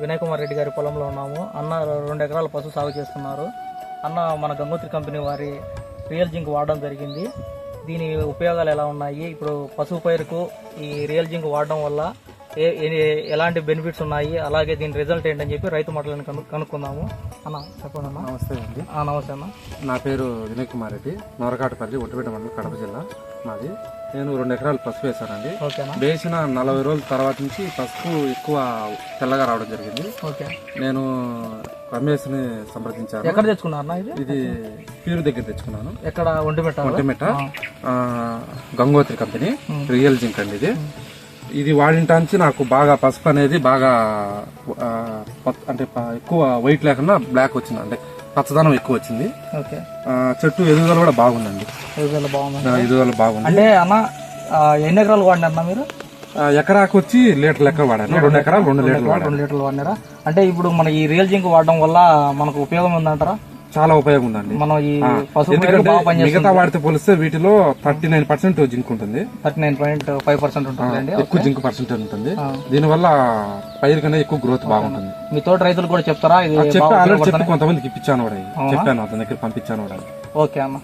వినయ్ కుమార్ రెడ్డి గారి పొలంలో ఉన్నాము. అన్న రెండు ఎకరాల పశు సాగు చేస్తున్నారు. అన్న మన గంగోత్రి కంపెనీ వారి రియల్ జింక్ వాడడం జరిగింది. దీని ఉపయోగాలు ఎలా ఉన్నాయి? ఇప్పుడు పశువు పైరుకు ఈ రియల్ జింక్ వాడడం వల్ల ఏ ఎలాంటి బెనిఫిట్స్ ఉన్నాయి? అలాగే దీని రిజల్ట్ ఏంటని చెప్పి రైతు మాటలను కను కనుక్కుందాము. అన్న చెప్పండి అన్న. నమస్తే అండి. ఆ, నమస్తే అన్న. నా పేరు వినయ్ కుమార్ రెడ్డి. నొరకాటపల్లి ఒట్టిపేట మండలం కడప జిల్లా మాది. నేను రెండు ఎకరాలు పసుపు వేశానండి. వేసిన నలభై రోజుల తర్వాత నుంచి పసుపు ఎక్కువ తెల్లగా రావడం జరిగింది. నేను రమేష్ని సంప్రదించాను. ఎక్కడ తెచ్చుకున్నారన్నా ఇది? ఇది పీరు దగ్గర తెచ్చుకున్నాను. ఎక్కడ Vontimitta? Vontimitta. Gangotri company. Real zinc అండి ఇది. ఇది వాడింటానికి నాకు బాగా పసుపు అనేది బాగా అంటే ఎక్కువ వైట్ లేకుండా బ్లాక్ వచ్చింది. అంటే పచ్చదనం ఎక్కువ వచ్చింది. చెట్టు ఎదుగుదల కూడా బాగుందండి. రిజల్ట్ బాగుంది ఎదుగుదల బాగుంది. అంటే అన్న ఎన్ని ఎకరాలు వాడినారన్నా మీరు? ఎకరాకు వచ్చి లీటర్ లెక్క వాడాను. రెండు ఎకరాలు రెండు లీటర్లు వాడాను. రెండు లీటర్లు వాడినారా? అంటే ఇప్పుడు మన ఈ రియల్ జింక్ వాడడం వల్ల మనకు ఉపయోగం ఉందంటారా? చాలా ఉపయోగం ఉందండి. మనం ఈ ఎందుకంటే మిగతా వాటితో పోలిస్తే వీటిలో థర్టీ నైన్ పర్సెంట్ జింక్ ఉంటుంది. Thirty nine point five percent ఉంటుందండి ఎక్కువ జింక్ పర్సెంటేజ్ ఉంటుంది. దీనివల్ల పైరు కన్నా ఎక్కువ గ్రోత్ బాగుంటుంది. మీ తోట రైతులు కూడా చెప్తారా? చెప్పి ఆల్రెడీ? చెప్పి కొంతమందికి ఇప్పించాను కూడా. చెప్పాను అతని దగ్గర పంపించాను కూడా ఓకే అన్న